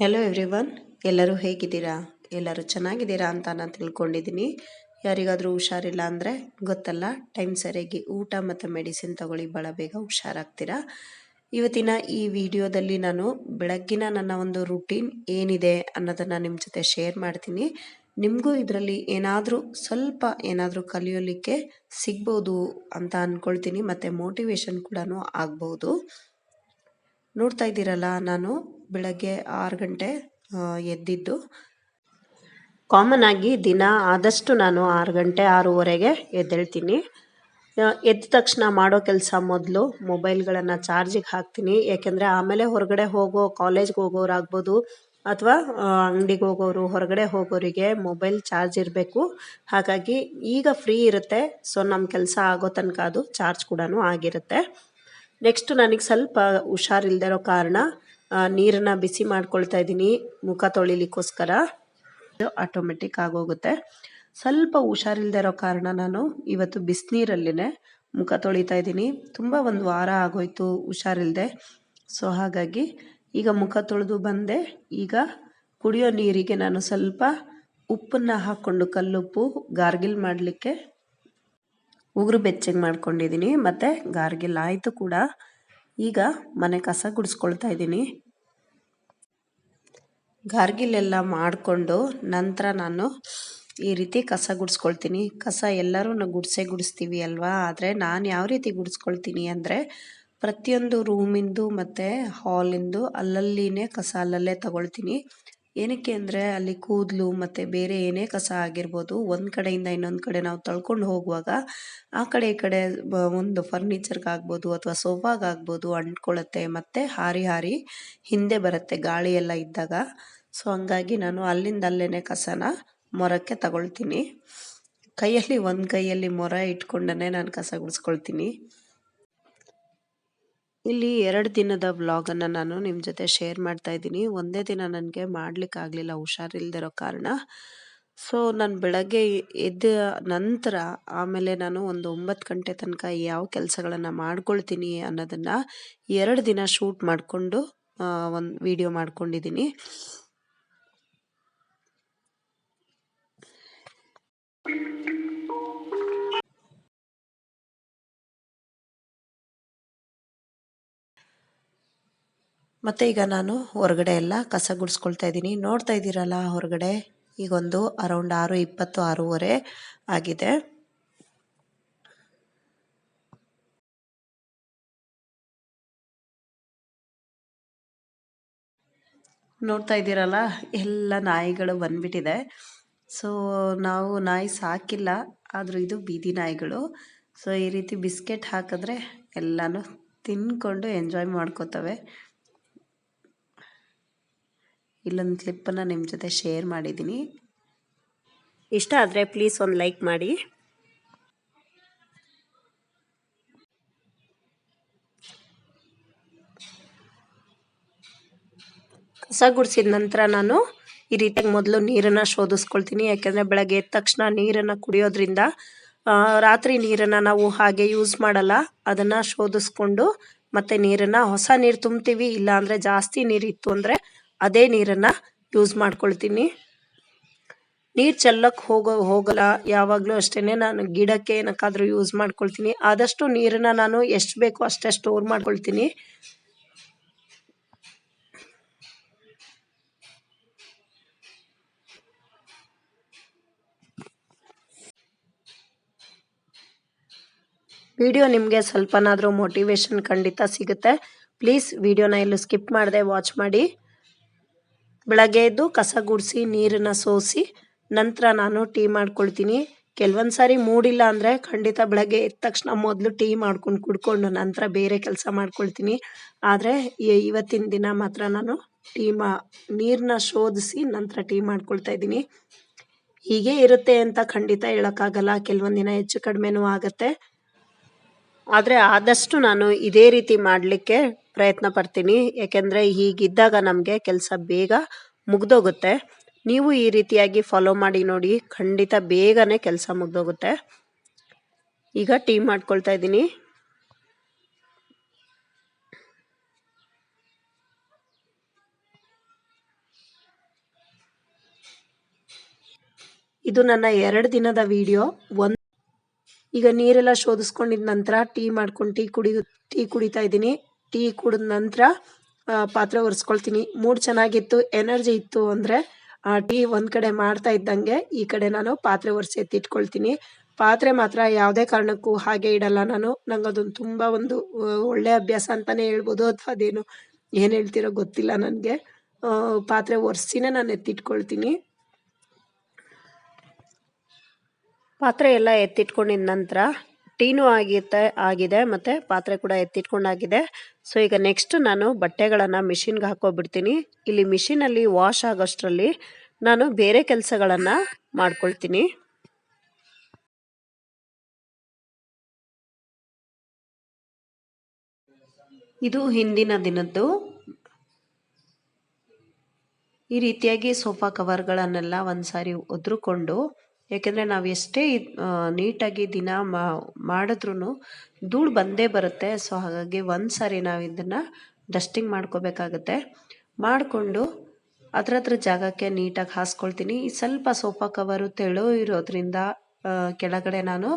Hello everyone ಎಲ್ಲರೂ ಹೇಗಿದ್ದೀರಾ? ಎಲ್ಲರೂ ಚೆನ್ನಾಗಿದ್ದೀರಾ ಅಂತ ನಾನು ತಿಳ್ಕೊಂಡಿದ್ದೀನಿ. ಯಾರಿಗಾದರೂ ಹುಷಾರಿಲ್ಲ ಅಂದರೆ ಗೊತ್ತಲ್ಲ, ಟೈಮ್ ಸರಿಯಾಗಿ ಊಟ ಮತ್ತು ಮೆಡಿಸಿನ್ ತಗೊಳ್ಳಿ ಭಾಳ ಬೇಗ ಹುಷಾರಾಗ್ತೀರಾ? ಇವತ್ತಿನ ಈ ವಿಡಿಯೋದಲ್ಲಿ ನಾನು ಬೆಳಗ್ಗಿನ ನನ್ನ ಒಂದು ರುಟೀನ್ ಏನಿದೆ ಅನ್ನೋದನ್ನು ನಿಮ್ಮ ಜೊತೆ ಶೇರ್ ಮಾಡ್ತೀನಿ. ನಿಮಗೂ ಇದರಲ್ಲಿ ಏನಾದರೂ ಸ್ವಲ್ಪ ಏನಾದರೂ ಕಲಿಯೋಲಿಕ್ಕೆ ಸಿಗ್ಬೋದು ಅಂತ ಅಂದ್ಕೊಳ್ತೀನಿ ಮತ್ತು ಮೋಟಿವೇಶನ್ ಕೂಡ ಆಗ್ಬೋದು. ನೋಡ್ತಾ ಇದ್ದೀರಲ್ಲ, ನಾನು ಬೆಳಗ್ಗೆ ಆರು ಗಂಟೆ ಎದ್ದಿದ್ದು. ಕಾಮನ್ ಆಗಿ ದಿನ ಆದಷ್ಟು ನಾನು ಆರು ಗಂಟೆ, ಆರೂವರೆಗೆ ಎದ್ದೇಳ್ತೀನಿ. ಎದ್ದ ತಕ್ಷಣ ಮಾಡೋ ಕೆಲಸ ಮೊದಲು ಮೊಬೈಲ್ಗಳನ್ನು ಚಾರ್ಜಿಗೆ ಹಾಕ್ತೀನಿ. ಯಾಕೆಂದರೆ ಆಮೇಲೆ ಹೊರಗಡೆ ಹೋಗೋ, ಕಾಲೇಜ್ಗೆ ಹೋಗೋರಾಗ್ಬೋದು ಅಥವಾ ಅಂಗಡಿಗೆ ಹೋಗೋರು, ಹೊರಗಡೆ ಹೋಗೋರಿಗೆ ಮೊಬೈಲ್ ಚಾರ್ಜ್ ಇರಬೇಕು. ಹಾಗಾಗಿ ಈಗ ಫ್ರೀ ಇರುತ್ತೆ, ಸೊ ನಮ್ಮ ಕೆಲಸ ಆಗೋ ತನಕ ಅದು ಚಾರ್ಜ್ ಕೂಡ ಆಗಿರುತ್ತೆ. ನೆಕ್ಸ್ಟ್ ನನಗೆ ಸ್ವಲ್ಪ ಹುಷಾರಿಲ್ದಿರೋ ಕಾರಣ ನೀರನ್ನು ಬಿಸಿ ಮಾಡ್ಕೊಳ್ತಾ ಇದ್ದೀನಿ ಮುಖ ತೊಳಿಲಿಕ್ಕೋಸ್ಕರ. ಆಟೋಮೆಟಿಕ್ ಆಗೋಗುತ್ತೆ. ಸ್ವಲ್ಪ ಹುಷಾರಿಲ್ದಿರೋ ಕಾರಣ ನಾನು ಇವತ್ತು ಬಿಸಿನೀರಲ್ಲಿನೇ ಮುಖ ತೊಳಿತಾ ಇದ್ದೀನಿ. ತುಂಬ ಒಂದು ವಾರ ಆಗೋಯ್ತು ಹುಷಾರಿಲ್ಲದೆ ಸೊ ಹಾಗಾಗಿ ಈಗ ಮುಖ ತೊಳೆದು ಬಂದೆ. ಈಗ ಕುಡಿಯೋ ನೀರಿಗೆ ನಾನು ಸ್ವಲ್ಪ ಉಪ್ಪನ್ನು ಹಾಕ್ಕೊಂಡು ಕಲ್ಲುಪ್ಪು, ಗಾರ್ಗಿಲ್ ಮಾಡಲಿಕ್ಕೆ ಉಗುರು ಬೆಚ್ಚಗೆ ಮಾಡ್ಕೊಂಡಿದ್ದೀನಿ, ಮತ್ತು ಗಾರ್ಗಿಲ್ ಆಯಿತು ಕೂಡ. ಈಗ ಮನೆ ಕಸ ಗುಡಿಸ್ಕೊಳ್ತಾ ಇದ್ದೀನಿ. ಗಾರ್ಗಿಲೆಲ್ಲ ಮಾಡಿಕೊಂಡು ನಂತರ ನಾನು ಈ ರೀತಿ ಕಸ ಗುಡಿಸ್ಕೊಳ್ತೀನಿ. ಕಸ ಎಲ್ಲರೂ ಗುಡಿಸೇ ಗುಡಿಸ್ತೀವಿ ಅಲ್ವಾ? ಆದರೆ ನಾನು ಯಾವ ರೀತಿ ಗುಡಿಸ್ಕೊಳ್ತೀನಿ ಅಂದರೆ ಪ್ರತಿಯೊಂದು ರೂಮಿಂದು ಮತ್ತು ಹಾಲಿಂದು ಅಲ್ಲಲ್ಲಿನೇ ಕಸ ಅಲ್ಲಲ್ಲೇ ತಗೊಳ್ತೀನಿ. ಏನಕ್ಕೆ ಅಂದರೆ ಅಲ್ಲಿ ಕೂದಲು ಮತ್ತು ಬೇರೆ ಏನೇ ಕಸ ಆಗಿರ್ಬೋದು, ಒಂದು ಕಡೆಯಿಂದ ಇನ್ನೊಂದು ಕಡೆ ನಾವು ತಳ್ಕೊಂಡು ಹೋಗುವಾಗ, ಆ ಕಡೆ ಈ ಕಡೆ ಒಂದು ಫರ್ನಿಚರ್ಗಾಗ್ಬೋದು ಅಥವಾ ಸೋಫಾಗಾಗ್ಬೋದು ಅಂಟ್ಕೊಳ್ಳುತ್ತೆ ಮತ್ತು ಹಾರಿ ಹಾರಿ ಹಿಂದೆ ಬರುತ್ತೆ ಗಾಳಿ ಎಲ್ಲ ಇದ್ದಾಗ. ಸೊ ಹಂಗಾಗಿ ನಾನು ಅಲ್ಲಿಂದ ಅಲ್ಲೇ ಕಸನ ಮೊರಕ್ಕೆ ತಗೊಳ್ತೀನಿ. ಕೈಯಲ್ಲಿ, ಒಂದು ಕೈಯಲ್ಲಿ ಮೊರ ಇಟ್ಕೊಂಡೇ ನಾನು ಕಸ ಗುಡಿಸ್ಕೊಳ್ತೀನಿ. ಇಲ್ಲಿ ಎರಡು ದಿನದ ವ್ಲಾಗನ್ನು ನಾನು ನಿಮ್ಮ ಜೊತೆ ಶೇರ್ ಮಾಡ್ತಾ ಇದ್ದೀನಿ. ಒಂದೇ ದಿನ ನನಗೆ ಆಗಲಿಲ್ಲ ಹುಷಾರಿಲ್ದಿರೋ ಕಾರಣ. ಸೊ ನಾನು ಬೆಳಗ್ಗೆ ಎದ್ದ ನಂತರ ಆಮೇಲೆ ನಾನು ಒಂದು ಒಂಬತ್ತು ಗಂಟೆ ತನಕ ಯಾವ ಕೆಲಸಗಳನ್ನು ಮಾಡ್ಕೊಳ್ತೀನಿ ಅನ್ನೋದನ್ನು ಎರಡು ದಿನ ಶೂಟ್ ಮಾಡಿಕೊಂಡು ಒಂದು ವಿಡಿಯೋ ಮಾಡ್ಕೊಂಡಿದ್ದೀನಿ. ಮತ್ತು ಈಗ ನಾನು ಹೊರಗಡೆ ಎಲ್ಲ ಕಸ ಗುಡಿಸ್ಕೊಳ್ತಾ ಇದ್ದೀನಿ. ನೋಡ್ತಾ ಇದ್ದೀರಲ್ಲ ಹೊರಗಡೆ ಈಗೊಂದು ಅರೌಂಡ್ ಆರು ಇಪ್ಪತ್ತು ಆರೂವರೆ ಆಗಿದೆ. ನೋಡ್ತಾ ಇದ್ದೀರಲ್ಲ ಎಲ್ಲ ನಾಯಿಗಳು ಬಂದ್ಬಿಟ್ಟಿದೆ. ಸೊ ನಾವು ನಾಯಿ ಸಾಕಿಲ್ಲ, ಆದರೂ ಇದು ಬೀದಿ ನಾಯಿಗಳು. ಸೊ ಈ ರೀತಿ ಬಿಸ್ಕೆಟ್ ಹಾಕಿದ್ರೆ ಎಲ್ಲನೂ ತಿನ್ಕೊಂಡು ಎಂಜಾಯ್ ಮಾಡ್ಕೋತವೆ. ಇಲ್ಲೊಂದು ಕ್ಲಿಪ್ಪನ್ನು ನಿಮ್ಮ ಜೊತೆ ಶೇರ್ ಮಾಡಿದ್ದೀನಿ ಇಷ್ಟ ಆದರೆ ಪ್ಲೀಸ್ ಒಂದು ಲೈಕ್ ಮಾಡಿ. ಕಸ ಗುಡಿಸಿದ ನಂತರ ನಾನು ಈ ರೀತಿಯಾಗಿ ಮೊದಲು ನೀರನ್ನು ಶೋಧಿಸ್ಕೊಳ್ತೀನಿ. ಯಾಕೆಂದರೆ ಬೆಳಗ್ಗೆ ಎದ್ದ ತಕ್ಷಣ ನೀರನ್ನು ಕುಡಿಯೋದ್ರಿಂದ ರಾತ್ರಿ ನೀರನ್ನು ನಾವು ಹಾಗೆ ಯೂಸ್ ಮಾಡಲ್ಲ. ಅದನ್ನು ಶೋಧಿಸ್ಕೊಂಡು ಮತ್ತೆ ನೀರನ್ನು ಹೊಸ ನೀರು ತುಂಬ್ತೀವಿ. ಇಲ್ಲ ಅಂದರೆ ಜಾಸ್ತಿ ನೀರಿತ್ತು ಅಂದರೆ ಅದೇ ನೀರನ್ನು ಯೂಸ್ ಮಾಡ್ಕೊಳ್ತೀನಿ. ನೀರು ಚೆಲ್ಲಕ್ಕೆ ಹೋಗೋ, ಹೋಗಲ್ಲ. ಯಾವಾಗಲೂ ಅಷ್ಟೇ ನಾನು ಗಿಡಕ್ಕೆ ಏನಕ್ಕಾದರೂ ಯೂಸ್ ಮಾಡ್ಕೊಳ್ತೀನಿ. ಆದಷ್ಟು ನೀರನ್ನು ನಾನು ಎಷ್ಟು ಬೇಕೋ ಅಷ್ಟೇ ಸ್ಟೋರ್ ಮಾಡ್ಕೊಳ್ತೀನಿ. ವಿಡಿಯೋ ನಿಮಗೆ ಸ್ವಲ್ಪನಾದರೂ ಮೋಟಿವೇಶನ್ ಖಂಡಿತ ಸಿಗುತ್ತೆ. ಪ್ಲೀಸ್ ವಿಡಿಯೋನ ಎಲ್ಲೂ ಸ್ಕಿಪ್ ಮಾಡದೆ ವಾಚ್ ಮಾಡಿ. ಬೆಳಗ್ಗೆ ಎದ್ದು ಕಸ ಗುಡಿಸಿ, ನೀರನ್ನು ಸೋಸಿ, ನಂತರ ನಾನು ಟೀ ಮಾಡ್ಕೊಳ್ತೀನಿ. ಕೆಲವೊಂದು ಸಾರಿ ಮೂಡಿಲ್ಲ ಅಂದರೆ ಖಂಡಿತ ಬೆಳಗ್ಗೆ ಎದ್ದ ತಕ್ಷಣ ಮೊದಲು ಟೀ ಮಾಡ್ಕೊಂಡು ಕುಡ್ಕೊಂಡು ನಂತರ ಬೇರೆ ಕೆಲಸ ಮಾಡ್ಕೊಳ್ತೀನಿ. ಆದರೆ ಇವತ್ತಿನ ದಿನ ಮಾತ್ರ ನಾನು ಟೀ ಮಾ ನೀರನ್ನ ಶೋಧಿಸಿ ನಂತರ ಟೀ ಮಾಡ್ಕೊಳ್ತಾ ಇದ್ದೀನಿ. ಹೀಗೆ ಇರುತ್ತೆ ಅಂತ ಖಂಡಿತ ಹೇಳೋಕ್ಕಾಗಲ್ಲ. ಕೆಲವೊಂದು ದಿನ ಹೆಚ್ಚು ಕಡಿಮೆನೂ ಆಗುತ್ತೆ. ಆದರೆ ಆದಷ್ಟು ನಾನು ಇದೇ ರೀತಿ ಮಾಡಲಿಕ್ಕೆ ಪ್ರಯತ್ನ ಪಡ್ತೀನಿ. ಏಕೆಂದರೆ ಹೀಗಿದ್ದಾಗ ನಮಗೆ ಕೆಲಸ ಬೇಗ ಮುಗ್ದೋಗುತ್ತೆ. ನೀವು ಈ ರೀತಿಯಾಗಿ ಫಾಲೋ ಮಾಡಿ ನೋಡಿ ಖಂಡಿತ ಬೇಗನೆ ಕೆಲಸ ಮುಗ್ದೋಗುತ್ತೆ. ಈಗ ಟೀ ಮಾಡ್ಕೊಳ್ತಾ ಇದ್ದೀನಿ. ಇದು ನನ್ನ ಎರಡು ದಿನದ ವಿಡಿಯೋ ಒಂದು ಈಗ ನೀರೆಲ್ಲ ಶೋಧಿಸ್ಕೊಂಡಿದ ನಂತರ ಟೀ ಮಾಡ್ಕೊಂಡು ಟೀ ಕುಡಿ ಟೀ ಕುಡಿತಾ ಇದ್ದೀನಿ. ಟೀ ಕುಡಿದ ನಂತರ ಪಾತ್ರೆ ಒರೆಸ್ಕೊಳ್ತೀನಿ. ಮೂಡ್ ಚೆನ್ನಾಗಿತ್ತು ಎನರ್ಜಿ ಇತ್ತು ಅಂದರೆ ಟೀ ಒಂದು ಕಡೆ ಮಾಡ್ತಾ ಇದ್ದಂಗೆ ಈ ಕಡೆ ನಾನು ಪಾತ್ರೆ ಒರೆಸಿ ಎತ್ತಿಟ್ಕೊಳ್ತೀನಿ. ಪಾತ್ರೆ ಮಾತ್ರ ಯಾವುದೇ ಕಾರಣಕ್ಕೂ ಹಾಗೆ ಇಡಲ್ಲ ನಾನು. ನಂಗೆ ಅದೊಂದು ತುಂಬ ಒಂದು ಆ, ಒಳ್ಳೆ ಅಭ್ಯಾಸ ಅಂತಲೇ ಹೇಳ್ಬೋದು ಅಥವಾ ಅದೇನು ಏನು ಹೇಳ್ತಿರೋ ಗೊತ್ತಿಲ್ಲ ನನಗೆ. ಪಾತ್ರೆ ಒರೆಸಿನೇ ನಾನು ಎತ್ತಿಟ್ಕೊಳ್ತೀನಿ. ಪಾತ್ರೆ ಎಲ್ಲ ಎತ್ತಿಟ್ಕೊಂಡಿದ ನಂತರ ಟೀನು ಆಗಿತ್ತೆ, ಆಗಿದೆ ಮತ್ತು ಪಾತ್ರೆ ಕೂಡ ಎತ್ತಿಟ್ಕೊಂಡಾಗಿದೆ. ಸೊ ಈಗ ನೆಕ್ಸ್ಟ್ ನಾನು ಬಟ್ಟೆಗಳನ್ನು ಮಿಷಿನ್ಗೆ ಹಾಕೋಬಿಡ್ತೀನಿ. ಇಲ್ಲಿ ಮಿಷಿನಲ್ಲಿ ವಾಶ್ ಆಗೋಷ್ಟರಲ್ಲಿ ನಾನು ಬೇರೆ ಕೆಲಸಗಳನ್ನು ಮಾಡ್ಕೊಳ್ತೀನಿ. ಇದು ಹಿಂದಿನ ದಿನದ್ದು. ಈ ರೀತಿಯಾಗಿ ಸೋಫಾ ಕವರ್ಗಳನ್ನೆಲ್ಲ ಒಂದು ಸಾರಿ ಒದ್ರುಕೊಂಡು ಯಾಕೆಂದರೆ ನಾವು ಎಷ್ಟೇ ನೀಟಾಗಿ ದಿನ ಮಾಡಿದ್ರೂ ಧೂಳು ಬಂದೇ ಬರುತ್ತೆ. ಸೊ, ಹಾಗಾಗಿ ಒಂದು ಸಾರಿ ನಾವು ಇದನ್ನು ಡಸ್ಟಿಂಗ್ ಮಾಡ್ಕೋಬೇಕಾಗತ್ತೆ. ಮಾಡಿಕೊಂಡು ಅದ್ರ ಹತ್ರ ಜಾಗಕ್ಕೆ ನೀಟಾಗಿ ಹಾಸ್ಕೊಳ್ತೀನಿ. ಸ್ವಲ್ಪ ಸೋಫಾ ಕವರು ತೆಳು ಇರೋದ್ರಿಂದ ಕೆಳಗಡೆ ನಾನು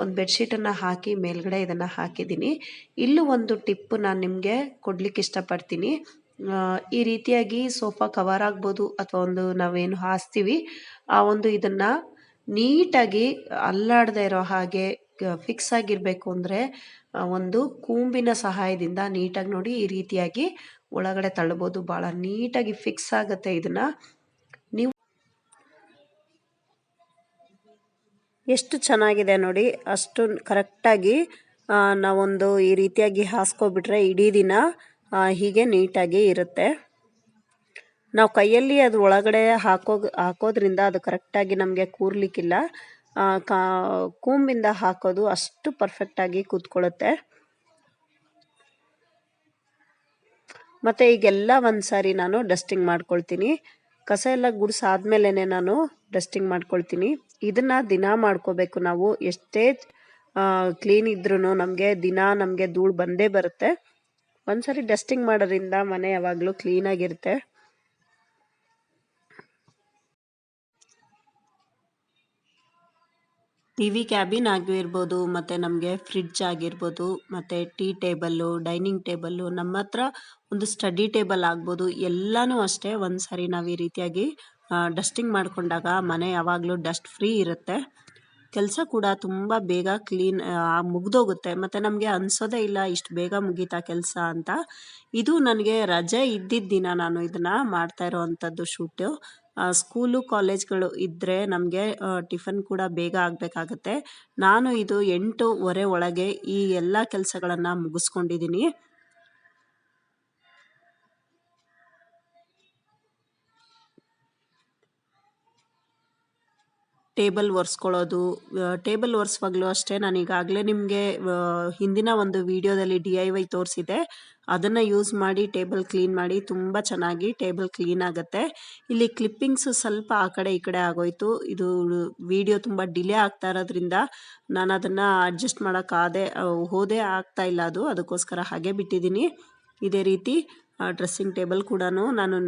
ಒಂದು ಬೆಡ್ಶೀಟನ್ನು ಹಾಕಿ ಮೇಲ್ಗಡೆ ಇದನ್ನು ಹಾಕಿದ್ದೀನಿ. ಇಲ್ಲೂ ಒಂದು ಟಿಪ್ಪು ನಾನು ನಿಮಗೆ ಕೊಡ್ಲಿಕ್ಕೆ ಇಷ್ಟಪಡ್ತೀನಿ. ಈ ರೀತಿಯಾಗಿ ಸೋಫಾ ಕವರ್ ಆಗ್ಬೋದು ಅಥವಾ ಒಂದು ನಾವೇನು ಹಾಸ್ತೀವಿ, ಆ ಒಂದು ಇದನ್ನು ನೀಟಾಗಿ ಅಲ್ಲಾಡದೆ ಇರೋ ಹಾಗೆ ಫಿಕ್ಸ್ ಆಗಿರಬೇಕು ಅಂದರೆ ಒಂದು ಕೂಂಬಿನ ಸಹಾಯದಿಂದ ನೀಟಾಗಿ ನೋಡಿ ಈ ರೀತಿಯಾಗಿ ಒಳಗಡೆ ತಳ್ಬೋದು. ಭಾಳ ನೀಟಾಗಿ ಫಿಕ್ಸ್ ಆಗುತ್ತೆ ಇದನ್ನು. ನೀವು ಎಷ್ಟು ಚೆನ್ನಾಗಿದೆ ನೋಡಿ, ಅಷ್ಟು ಕರೆಕ್ಟಾಗಿ ನಾವೊಂದು ಈ ರೀತಿಯಾಗಿ ಹಾಸ್ಕೊಬಿಟ್ರೆ ಇಡೀ ದಿನ ಹೀಗೆ ನೀಟಾಗಿ ಇರುತ್ತೆ. ನಾವು ಕೈಯಲ್ಲಿ ಅದ್ರ ಒಳಗಡೆ ಹಾಕೋ ಹಾಕೋದ್ರಿಂದ ಅದು ಕರೆಕ್ಟಾಗಿ ನಮಗೆ ಕೂರ್ಲಿಕ್ಕಿಲ್ಲ. ಕಾ, ಕೂಂಬಿಂದ ಹಾಕೋದು ಅಷ್ಟು ಪರ್ಫೆಕ್ಟಾಗಿ ಕೂತ್ಕೊಳ್ಳುತ್ತೆ ಮತ್ತು ಈಗೆಲ್ಲ ಒಂದು ಸಾರಿ ನಾನು ಡಸ್ಟಿಂಗ್ ಮಾಡ್ಕೊಳ್ತೀನಿ. ಕಸ ಎಲ್ಲ ಗುಡಿಸಾದ್ಮೇಲೆ ನಾನು ಡಸ್ಟಿಂಗ್ ಮಾಡ್ಕೊಳ್ತೀನಿ. ಇದನ್ನು ದಿನ ಮಾಡ್ಕೋಬೇಕು ನಾವು. ಎಷ್ಟೇ ಕ್ಲೀನ್ ಇದ್ರೂ ನಮಗೆ ದಿನ ನಮಗೆ ಧೂಳು ಬಂದೇ ಬರುತ್ತೆ. ಒಂದು ಸಾರಿ ಡಸ್ಟಿಂಗ್ ಮಾಡೋದ್ರಿಂದ ಮನೆ ಯಾವಾಗಲೂ ಕ್ಲೀನಾಗಿರುತ್ತೆ ಟಿ ವಿ ಕ್ಯಾಬಿನ್ ಆಗಿರ್ಬೋದು, ಮತ್ತು ನಮಗೆ ಫ್ರಿಡ್ಜ್ ಆಗಿರ್ಬೋದು, ಮತ್ತು ಟೀ ಟೇಬಲ್ಲು ಡೈನಿಂಗ್ ಟೇಬಲ್ಲು ನಮ್ಮ ಹತ್ರ ಒಂದು ಸ್ಟಡಿ ಟೇಬಲ್ ಆಗ್ಬೋದು. ಎಲ್ಲನೂ ಅಷ್ಟೇ ಒಂದು ಸಾರಿ ನಾವು ಈ ರೀತಿಯಾಗಿ ಡಸ್ಟಿಂಗ್ ಮಾಡಿಕೊಂಡಾಗ ಮನೆ ಯಾವಾಗಲೂ ಡಸ್ಟ್ ಫ್ರೀ ಇರುತ್ತೆ. ಕೆಲಸ ಕೂಡ ತುಂಬ ಬೇಗ ಕ್ಲೀನ್ ಮುಗ್ದೋಗುತ್ತೆ. ಮತ್ತು ನಮಗೆ ಅನಿಸೋದೇ ಇಲ್ಲ ಇಷ್ಟು ಬೇಗ ಮುಗೀತಾ ಕೆಲಸ ಅಂತ. ಇದು ನನಗೆ ರಜೆ ಇದ್ದಿದ್ದ ದಿನ ನಾನು ಇದನ್ನು ಮಾಡ್ತಾ ಇರೋವಂಥದ್ದು ಶೂಟು ಸ್ಕೂಲು ಕಾಲೇಜ್ಗಳು ಇದ್ದರೆ ನಮಗೆ ಟಿಫನ್ ಕೂಡ ಬೇಗ ಆಗಬೇಕಾಗತ್ತೆ. ನಾನು ಇದು ಎಂಟೂವರೆ ಒಳಗೆ ಈ ಎಲ್ಲ ಕೆಲಸಗಳನ್ನು ಮುಗಿಸ್ಕೊಂಡಿದ್ದೀನಿ ಟೇಬಲ್ ಒರೆಸ್ಕೊಳ್ಳೋದು ಟೇಬಲ್ ಒರೆಸುವಾಗಲೂ ಅಷ್ಟೇ ನಾನು ಈಗಾಗಲೇ ನಿಮಗೆ ಹಿಂದಿನ ಒಂದು ವಿಡಿಯೋದಲ್ಲಿ ಡಿ ಐ ವೈ ತೋರಿಸಿದೆ. ಅದನ್ನು ಯೂಸ್ ಮಾಡಿ ಟೇಬಲ್ ಕ್ಲೀನ್ ಮಾಡಿ ತುಂಬ ಚೆನ್ನಾಗಿ ಟೇಬಲ್ ಕ್ಲೀನ್ ಆಗುತ್ತೆ. ಇಲ್ಲಿ ಕ್ಲಿಪ್ಪಿಂಗ್ಸು ಸ್ವಲ್ಪ ಆ ಕಡೆ ಈ ಕಡೆ ಆಗೋಯ್ತು. ಇದು ವಿಡಿಯೋ ತುಂಬ ಡಿಲೇ ಆಗ್ತಾ ಇರೋದ್ರಿಂದ ನಾನು ಅದನ್ನು ಅಡ್ಜಸ್ಟ್ ಮಾಡೋಕ್ಕಾದೆ ಹೋದೆ ಆಗ್ತಾ ಇಲ್ಲ ಅದು. ಅದಕ್ಕೋಸ್ಕರ ಹಾಗೆ ಬಿಟ್ಟಿದ್ದೀನಿ ಇದೇ ರೀತಿ ಡ್ರೆಸ್ಸಿಂಗ್ ಟೇಬಲ್ ಕೂಡ ನಾನು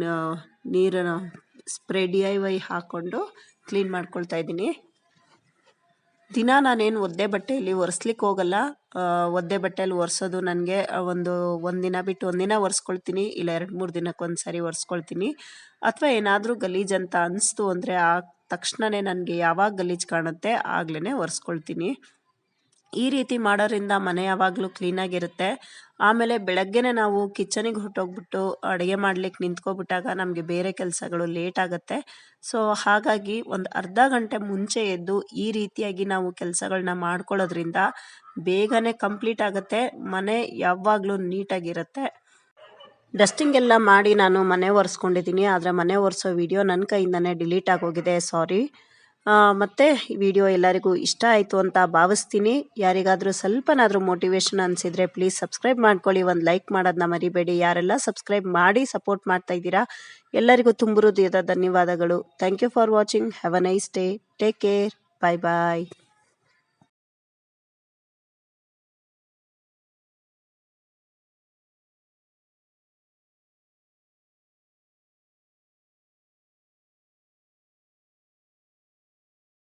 ನೀರನ್ನು ಸ್ಪ್ರೇ ಡಿ ಐ ವೈ ಹಾಕ್ಕೊಂಡು ಕ್ಲೀನ್ ಮಾಡ್ಕೊಳ್ತಾ ಇದ್ದೀನಿ. ದಿನ ನಾನೇನು ಒದ್ದೆ ಬಟ್ಟೆಯಲ್ಲಿ ಒರೆಸ್ಲಿಕ್ಕೆ ಹೋಗಲ್ಲ. ಒದ್ದೆ ಬಟ್ಟೆಯಲ್ಲಿ ಒರೆಸೋದು ನನಗೆ ಒಂದು ಒಂದಿನ ಬಿಟ್ಟು ಒಂದಿನ ಒರೆಸ್ಕೊಳ್ತೀನಿ, ಇಲ್ಲ ಎರಡು ಮೂರು ದಿನಕ್ಕೆ ಸಾರಿ ಒರೆಸ್ಕೊಳ್ತೀನಿ. ಅಥವಾ ಏನಾದರೂ ಗಲೀಜು ಅಂತ ಅನಿಸ್ತು ಅಂದರೆ ಆ ತಕ್ಷಣವೇ ನನಗೆ ಯಾವಾಗ ಗಲೀಜು ಕಾಣುತ್ತೆ ಆಗಲೇ ಒರೆಸ್ಕೊಳ್ತೀನಿ. ಈ ರೀತಿ ಮಾಡೋದ್ರಿಂದ ಮನೆ ಯಾವಾಗಲೂ ಕ್ಲೀನಾಗಿರುತ್ತೆ ಆಮೇಲೆ ಬೆಳಗ್ಗೆನೆ ನಾವು ಕಿಚನಿಗೆ ಹೊಟ್ಟೋಗ್ಬಿಟ್ಟು ಅಡುಗೆ ಮಾಡ್ಲಿಕ್ಕೆ ನಿಂತ್ಕೊಬಿಟ್ಟಾಗ ನಮಗೆ ಬೇರೆ ಕೆಲಸಗಳು ಲೇಟ್ ಆಗುತ್ತೆ. ಸೊ ಹಾಗಾಗಿ ಒಂದು ಅರ್ಧ ಗಂಟೆ ಮುಂಚೆ ಎದ್ದು ಈ ರೀತಿಯಾಗಿ ನಾವು ಕೆಲಸಗಳನ್ನ ಮಾಡ್ಕೊಳ್ಳೋದ್ರಿಂದ ಬೇಗನೆ ಕಂಪ್ಲೀಟ್ ಆಗುತ್ತೆ. ಮನೆ ಯಾವಾಗಲೂ ನೀಟಾಗಿರುತ್ತೆ. ಡಸ್ಟಿಂಗ್ ಎಲ್ಲ ಮಾಡಿ ನಾನು ಮನೆ ಒರೆಸ್ಕೊಂಡಿದ್ದೀನಿ. ಆದರೆ ಮನೆ ಒರೆಸೋ ವಿಡಿಯೋ ನನ್ನ ಕೈಯಿಂದನೇ ಡಿಲೀಟ್ ಆಗೋಗಿದೆ. ಸಾರಿ ಮತ್ತು ವಿಡಿಯೋ ಎಲ್ಲರಿಗೂ ಇಷ್ಟ ಆಯಿತು ಅಂತ ಭಾವಿಸ್ತೀನಿ. ಯಾರಿಗಾದರೂ ಸ್ವಲ್ಪನಾದರೂ ಮೋಟಿವೇಶನ್ ಅನಿಸಿದರೆ ಪ್ಲೀಸ್ ಸಬ್ಸ್ಕ್ರೈಬ್ ಮಾಡ್ಕೊಳ್ಳಿ. ಒಂದು ಲೈಕ್ ಮಾಡೋದನ್ನ ಮರಿಬೇಡಿ. ಯಾರೆಲ್ಲ ಸಬ್ಸ್ಕ್ರೈಬ್ ಮಾಡಿ ಸಪೋರ್ಟ್ ಮಾಡ್ತಾ ಇದ್ದೀರಾ, ಎಲ್ಲರಿಗೂ ತುಂಬ ಧನ್ಯವಾದಗಳು. Thank you for watching have a nice day take care bye bye